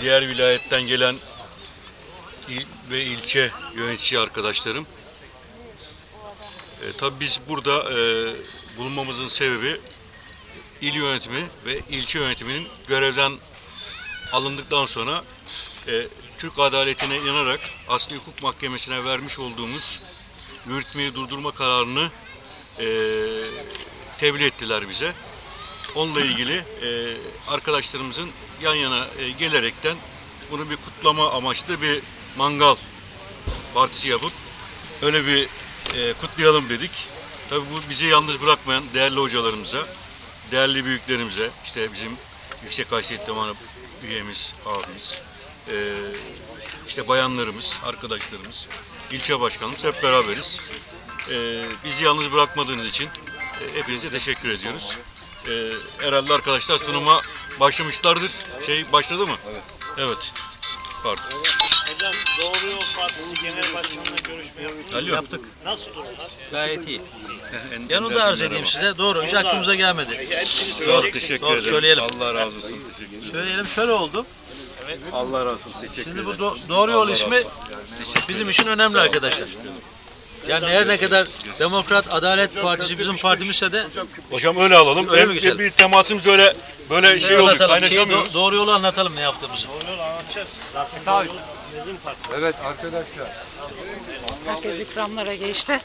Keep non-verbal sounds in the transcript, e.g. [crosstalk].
diğer vilayetten gelen il ve ilçe yönetici arkadaşlarım. E, tabii biz burada e, bulunmamızın sebebi il yönetimi ve ilçe yönetiminin görevden alındıktan sonra e, Türk adaletine inanarak Asli Hukuk Mahkemesi'ne vermiş olduğumuz yürütmeyi durdurma kararını e, tebliğ ettiler bize. Onunla ilgili e, arkadaşlarımızın yan yana e, gelerekten bunu bir kutlama amaçlı bir mangal partisi yapıp öyle bir e, kutlayalım dedik. Tabii bu bizi yalnız bırakmayan değerli hocalarımıza, değerli büyüklerimize, işte bizim Yüksek Haysiyet Divanı üyemiz, abimiz, e, işte bayanlarımız, arkadaşlarımız, ilçe başkanımız hep beraberiz. E, bizi yalnız bırakmadığınız için e, hepinize teşekkür ediyoruz. E, herhalde arkadaşlar sunuma başlamışlardır. Şey başladı mı? Evet. Evet. Pardon. Hocam Doğru Yol Partisi Genel Başkanı'na görüşme yaptık. Alo. Yaptık. Nasıl durumlar? Gayet iyi. [laughs] Ben onu da arz edeyim size. Doğru. Hiç aklımıza gelmedi. Hepsini Çok söyleyeceksin. teşekkür Doğru, ederim. söyleyelim. Allah razı olsun. Teşekkür ederim. Söyleyelim şöyle oldu. Allah razı olsun. Teşekkür Şimdi bu ederim. do- doğru yol Allah razı ismi olsun. bizim için önemli arkadaşlar. Yani her ne kadar Demokrat Adalet Partisi bizim partimizse de Hocam öyle alalım. Öyle mi bir, geçelim? bir temasımız öyle böyle şey oluyor. anlatalım. Şeyi Kaynaşamıyoruz. do- doğru yolu anlatalım ne yaptığımızı. Doğru Yol anlatacağız. Bizim parti. Evet arkadaşlar. Herkes ikramlara geçti.